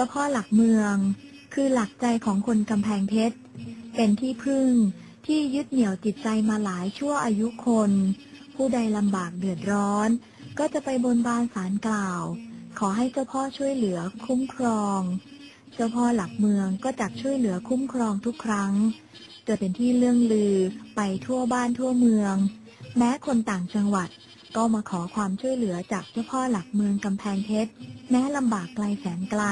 จ้าพ่อหลักเมือง คือหลักใจของคนกำแพงเพชร เป็นที่พึ่งที่ยึดเหนี่ยวจิตใจมาหลายชั่วอายุคน ผู้ใดลำบากเดือดร้อน ก็จะไปบนบานสารกล่าว ขอให้เจ้าพ่อช่วยเหลือคุ้มครอง เจ้าพ่อหลักเมืองก็จักช่วยเหลือคุ้มครองทุกครั้งจะเป็นที่เรื่องลือไปทั่วบ้านทั่วเมือง แม้คนต่างจังหวัด ก็มาขอความช่วยเหลือจากเจ้าพ่อหลักเมืองกำแพงเพชรแม้ลำบากไกลแสนไกล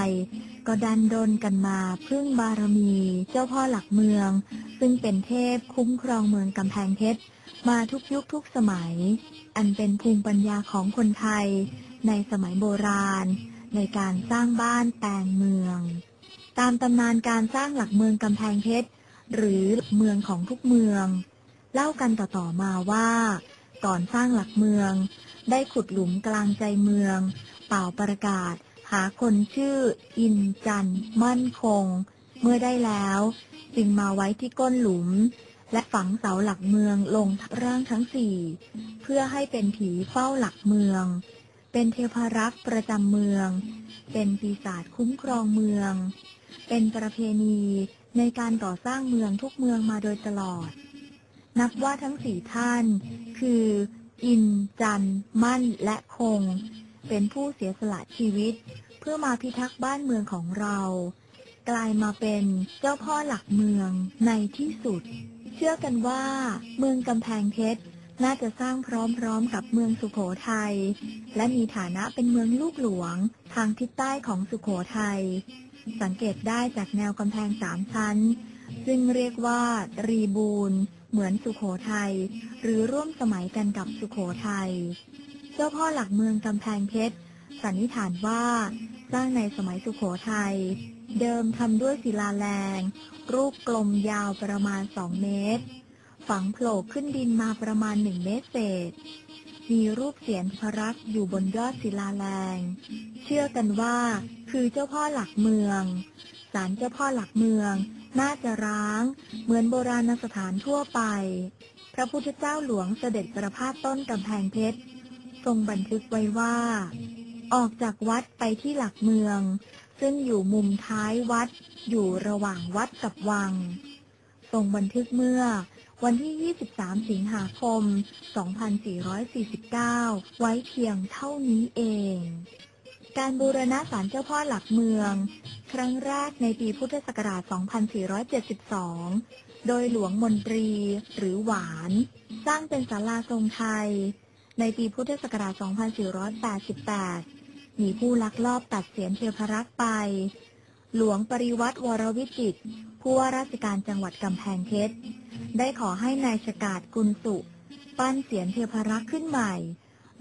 ก็ดันโดนกันมาพึ่งบารมีเจ้าพ่อหลักเมือง ซึ่งเป็นเทพคุ้มครองเมืองกำแพงเพชรมาทุกยุคทุกสมัย อันเป็นภูมิปัญญาของคนไทย ในสมัยโบราณ ในการสร้างบ้านแปลงเมือง ตามตำนานการสร้างหลักเมืองกำแพงเพชรหรือเมืองของทุกเมือง เล่ากันต่อๆมาว่า ก่อนสร้างหลักเมือง ได้ขุดหลุมกลางใจเมือง เป่าประกาศ หาคนชื่อ อินจันมั่นคง เมื่อได้แล้ว จึงมาไว้ที่ก้นหลุม และฝังเสาหลักเมืองลงร่างทั้งสี่ เพื่อให้เป็นผีเฝ้าหลักเมือง เป็นเทพรักษ์ประจำเมือง เป็นปีศาจคุ้มครองเมือง เป็นประเพณีในการก่อสร้างเมืองทุกเมืองมาโดยตลอด นับว่าทั้งสี่ท่าน คือ อิน จัน มั่น และคง เป็นผู้เสียสละชีวิต เพื่อมาพิทักษ์บ้านเมืองของเรา กลายมาเป็นเจ้าพ่อหลักเมืองในที่สุด เชื่อกันว่า เมืองกำแพงเพชรน่าจะสร้างพร้อมๆกับเมืองสุโขทัย และมีฐานะเป็นเมืองลูกหลวง ทางทิศใต้ของสุโขทัย สังเกตได้จากแนวกำแพงสามชั้น ซึ่งเรียกว่ารีบูน เหมือนสุขโขทัยหรือร่วมสมัยกันกับสุขโขทัยเจ้าพ่อหลักเมืองกำแพงเพชรสันนิษฐานว่าสร้างในสมัยสุขโขทัยเดิมทำด้วยศิลาแรงรูปกลมยาวประมาณ2เมตร ฝังโผล่ขึ้นดินมาประมาณ1เมตรเศษ มีรูปเสียนพระรักอยู่บนยอดศิลาแรง เชื่อกันว่าคือเจ้าพ่อหลักเมือง ศาลเจ้าพ่อหลักเมือง น่าจะร้าง เหมือนโบราณสถานทั่วไป พระพุทธเจ้าหลวงเสด็จประพาสต้นกำแพงเพชร ทรงบันทึกไว้ว่า ออกจากวัดไปที่หลักเมือง ซึ่งอยู่มุมท้ายวัด อยู่ระหว่างวัดกับวัง ทรงบันทึกเมื่อวันที่ 23 สิงหาคม 2449 ไว้เพียงเท่านี้เอง การบูรณะศาลเจ้าพ่อหลักเมือง ครั้งแรกในปีพุทธศักราช 2472 โดยหลวงมนตรีหรือหวาน สร้างเป็นศาลาทรงไทย ในปีพุทธศักราช 2488 มีผู้ลักลอบตัดเสียนเทพรักษ์ไป หลวงปริวัติวรวิจิตรผู้ว่าราชการจังหวัดกำแพงเพชร ได้ขอให้นายชกาดกุลสุ ปั้นเสียนเทพรักษ์ขึ้นใหม่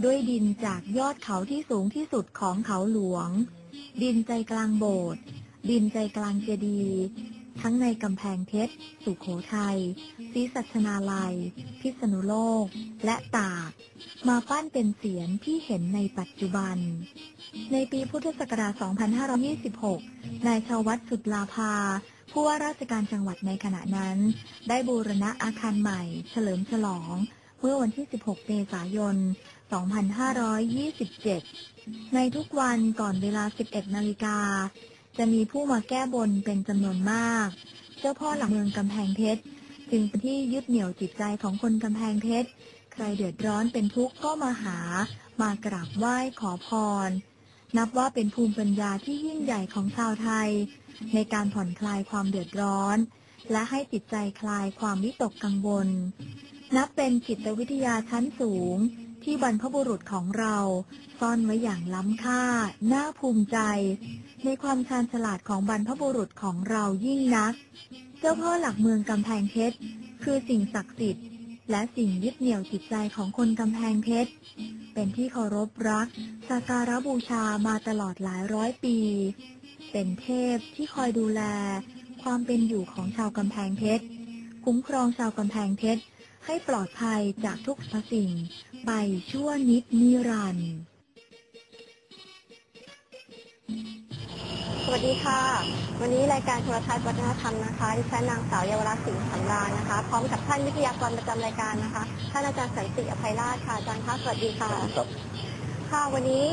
ด้วยดินจากยอดเขาที่สูงที่สุดของเขาหลวง ดินใจกลางโบสถ์ดินใจกลางเจดีย์ทั้งในกำแพงเพชร สุโขทัยศรีสัชนาลัย พิษณุโลก และตาก มาปั้นเป็นเสียนที่เห็นในปัจจุบัน ในปีพุทธศักราช 2526 นายชาวัตรสุดลาภา ผู้ว่าราชการจังหวัดในขณะนั้น ได้บูรณะอาคารใหม่ เฉลิมฉลอง เมื่อวันที่ 16 เมษายน 2527 ในทุกวันก่อนเวลา 11 นาฬิกา จะมีผู้มาแก้บนเป็นจำนวนมาก เจ้าพ่อหลักเมืองกำแพงเพชรจึงเป็นที่ยึดเหนี่ยวจิตใจของคนกำแพงเพชร ใครเดือดร้อนเป็นทุกข์ก็มาหา มากราบไหว้ขอพร นับว่าเป็นภูมิปัญญาที่ยิ่งใหญ่ของชาวไทย ในการผ่อนคลายความเดือดร้อน และให้จิตใจคลายความวิตกกังวล นับเป็นจิตวิทยาชั้นสูง ที่บรรพบุรุษของเราซ่อนไว้อย่างล้ำค่า น่าภูมิใจ ในความชาญฉลาดของบรรพบุรุษของเรายิ่งนัก เจ้าพ่อหลักเมืองกำแพงเพชรคือสิ่งศักดิ์สิทธิ์ และสิ่งยึดเหนี่ยวจิตใจของคนกำแพงเพชรเป็นที่เคารพรักสักการะบูชามาตลอดหลายร้อยปี เป็นเทพที่คอยดูแล ความเป็นอยู่ของชาวกำแพงเพชรคุ้มครองชาวกำแพงเพชร ให้ปลอดภัยจากทุกสรรพสิ่ง ไปชั่วนิดนิรันดร์สวัสดีค่ะ วันนี้รายการโทรทัศน์วัฒนธรรมนะคะดิฉันนางสาวเยาวรักษ์สิงห์สำราญนะคะ พร้อมกับท่านวิทยากรประจำรายการนะคะ ท่านอาจารย์สันติอภัยราชค่ะอาจารย์คะสวัสดีค่ะ ครับ ค่ะ วันนี้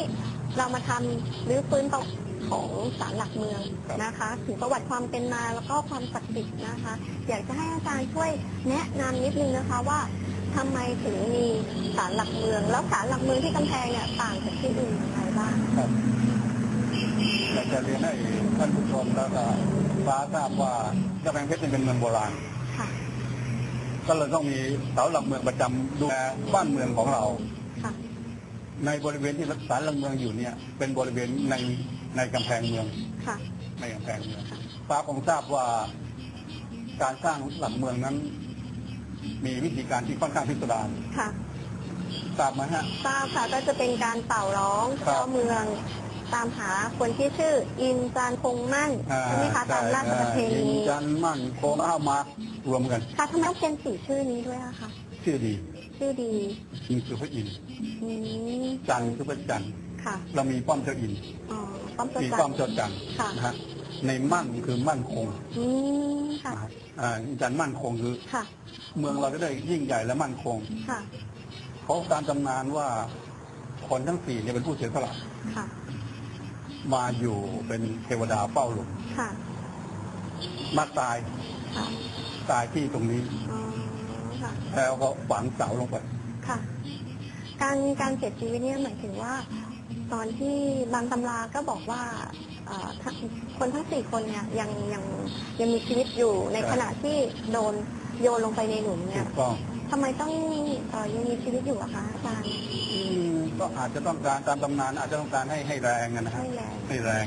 เรามาทำรื้อฟื้นประ ของศาลหลักเมืองครับนะคะ ถึงประวัติความเป็นมาแล้วก็ความศักดิ์สิทธิ์นะคะ อยากจะให้อาจารย์ช่วยแนะนำนิดนึงนะคะว่าทำไมถึงมีศาลหลักเมือง แล้วศาลหลักเมืองที่กำแพงเนี่ยต่างจากที่อื่นยังไงบ้างครับอยากจะเรียนให้ท่านผู้ชมแล้วก็ฟ้าทราบว่ากำแพงเพชรเป็นเมืองโบราณค่ะก็เลยต้องมีเสาหลักเมืองประจำดูแลบ้านเมืองของเราค่ะในบริเวณที่ศาลหลักเมืองอยู่เนี่ย เป็นบริเวณใน ในกำแพงเมือง ค่ะ ในกำแพงเมืองฟ้าคงทราบว่าการสร้างหลักเมืองนั้น มีวิธีการที่ค่อนข้างพิสดารค่ะ ทราบไหมฮะ ทราบค่ะก็จะเป็นการเป่าร้องครับเจ้าเมือง ตามหาคนที่ชื่อ อินจานคงมั่นอ่าใช่ไหมคะตามราชประเพอิณีนจันทร์มั่นโคงเอามารวมกัน ค่ะทำไมต้องเป็นสี่ชื่อนี้ด้วยอะคะชื่อดีชื่อดีอินคือพระอินทร์อืมจันทร์คือพระจันทร์ค่ะ เรามีป้อมเจ้าอินทร์อ๋อ ป้อมตัวมีจัป้อมนทร์เจ้าจันทร์ค่ะนะฮะในมั่นคือมั่นคงอืมค่ะนะฮะอ่าอินจันทร์มั่นคงคือค่ะเมืองเราจะได้ยิ่งใหญ่และมั่นคง ค่ะเพราะการตำนานว่าคนทั้งสี่เนี่ยเป็นผู้เสียสละค่ะมาอยู่เป็นเทวดาเฝ้าหลุมค่ะมาตายค่ะตายที่ตรงนี้ อ๋อค่ะ แล้วก็ฝังเสาลงไป ค่ะ การการเสียชีวิตเนี่ยหมายถึงว่า ตอนที่บางตำราก็บอกว่าเอ่อทั้งคนทั้งสี่คนเนี่ยยังยังยังมีชีวิตอยู่ในใช่ขณะที่โดนโยนลงไปในหลุมเนี่ถูยกต้องทำไมต้องเออยังมีชีวิตอยู่อะคะอาจารย์อืมก็อาจจะต้องการตามตำนานอาจจะต้องการให้ให้แรงอะนะฮะให้แรงให้แรง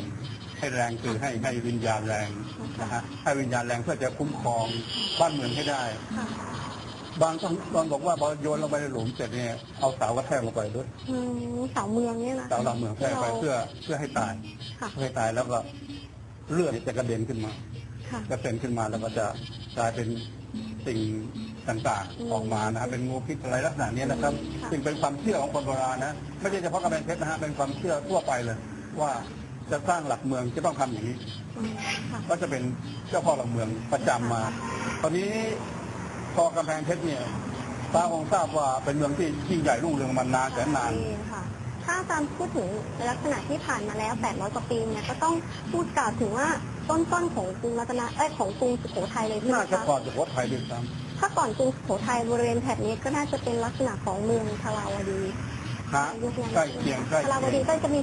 ให้แรงคือให้ให้วิญญาณแรงนะฮะให้วิญญาณแรงเพื่อจะคุ้มครองบ้านเมืองให้ได้ ค่ะ บางต้องตอนบอกว่าพอโยนลงไปในหลุมเสร็จเนี่ยเอาเสากระแทกลงไปด้วยอืมเสาเมืองเนี่ยนะเสาหลักเมืองแทกไปเพื่อเพื่อให้ตายค่ะ เพื่อให้ตายแล้วก็เลือดจะกระเด็นขึ้นมา ค่ะ กระเด็นขึ้นมาแล้วก็จะกลายเป็นสิ่งต่างอืมๆออกมานะครับเป็นงูพิษอะไรลักษณะเนี้ยนะครับค่ะซึ่งเป็นความเชื่อของคนโบราณนะไม่ใช่เฉพาะกำแพงเพชรนะฮะเป็นความเชื่อทั่วไปเลย ว่าจะสร้างหลักเมืองจะต้องทำอย่างนี้ อืมค่ะ ก็จะเป็นเจ้าพ่อหลักเมืองประจำมา ตอนนี้ พอกำแพงเพชรเนี่ยฟ้าคงทราบว่าเป็นเมืองที่ยิ่งใหญ่รุ่งเรืองมานานแสนนานค่ะ ถ้าอาจารย์พูดถึงลักษณะที่ผ่านมาแล้ว 800 กว่าปีเนี่ยก็ต้องพูดกล่าวถึงว่าต้นต้นๆของกรุงรัตนเอ้ยของกรุงสุโขทัยเลยใช่ไหมน่าจะคะก่อนสุโขทัยด้วยซ้ถ้าก่อนกรุงสุโขทัยบริเวณแถบนี้ก็น่าจะเป็นลักษณะของเมืองทาราวดีำฮะยุคนั้นใกล้เคียงใกล้ทาราวเคีดียงก็จะมี